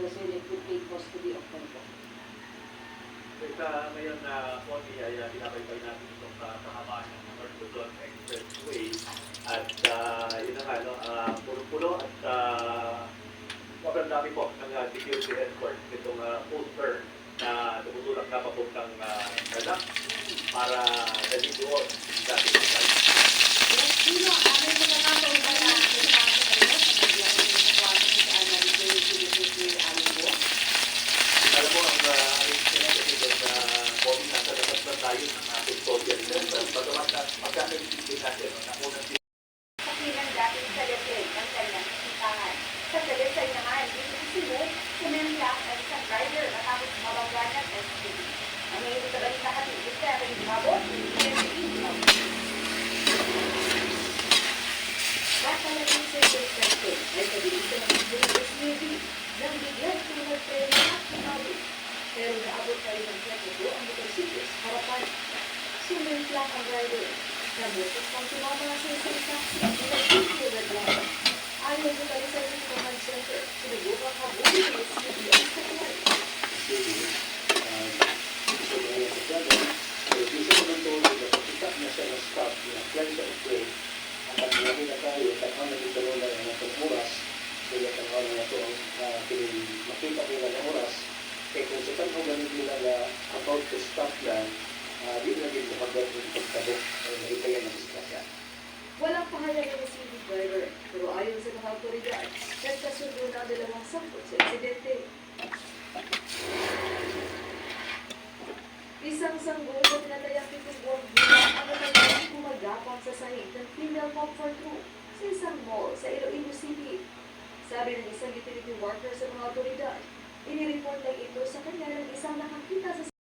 Rosel could take custody of Tonto. Sa ngayon na Connie ay uh, natin itong uh, kahamaan ng North Luzon Expressway at uh, yun na nga, no, uh, pulo-pulo at uh, sobrang dami po ng uh, security escort itong uh, poster na tumutulak na papuntang uh, para dalhin doon sa ating tayo ng ating social center. Pagamat na magkakalitin natin ang nakunang Pakilang dating sa lesel ang kanyang isipahan. Sa lesel naman, inisimo, sumemplak ang isang driver matapos mabangga ng SUV. Ang ngayon sa balita kapit, 7 Pero naabot rin ang trafiko ang motorsiklos harapan. Sumimplang ang driver. Nabutos pang tumama sa isang taxi at pinag-video red light. Ayon sa talisay ng command center, sinubukang habulin ng SUV ang sakyan. Sa siya na na siya ng stop, na plan siya of way, ang paglahi na tayo, tanaw na dito na ang oras, kaya tanaw na ito ang uh, makita nila ng kung sa tanaw ganun nila na about to stop yan, uh, di na din makagat ng pagtabok, ay naitayan ng disgrasya. Walang pahayag ng SUV driver, pero ayon sa mga otoridad, nagkasundo na ang dalawang sangkot sa insidente. Isang sanggol sa tinatayang pitong buwang bilang ang natayang gumagapang sa sahig ng female comfort room sa isang mall sa Iloilo City. Sabi ng isang utility worker sa mga otoridad, Inireport ay ito sa kanya ng isang nakakita sa